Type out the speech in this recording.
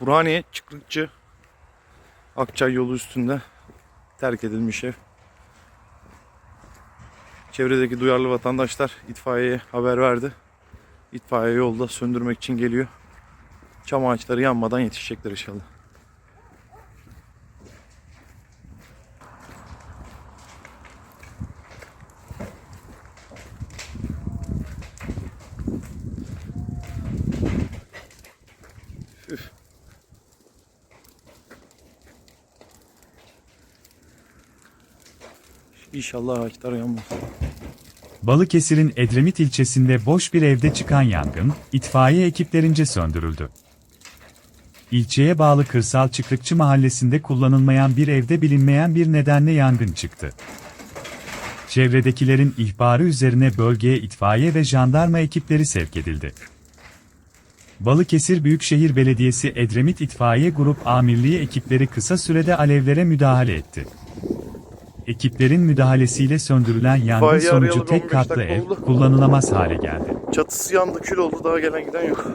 Burhaniye Çıkrıkçı Akçay yolu üstünde terk edilmiş ev. Çevredeki duyarlı vatandaşlar itfaiyeye haber verdi. İtfaiye yolda söndürmek için geliyor. Çam ağaçları yanmadan yetişecekler inşallah. Üf. İnşallah ağaçlar. Balıkesir'in Edremit ilçesinde boş bir evde çıkan yangın, itfaiye ekiplerince söndürüldü. İlçeye bağlı Kırsal Çıkrıkçı mahallesinde kullanılmayan bir evde bilinmeyen bir nedenle yangın çıktı. Çevredekilerin ihbarı üzerine bölgeye itfaiye ve jandarma ekipleri sevk edildi. Balıkesir Büyükşehir Belediyesi Edremit İtfaiye Grup Amirliği ekipleri kısa sürede alevlere müdahale etti. Ekiplerin müdahalesiyle söndürülen yangın İtfaiye sonucu tek 15 katlı dakika ev oldu. kullanılamaz hale geldi. Çatısı yandı kül oldu daha gelen giden yok.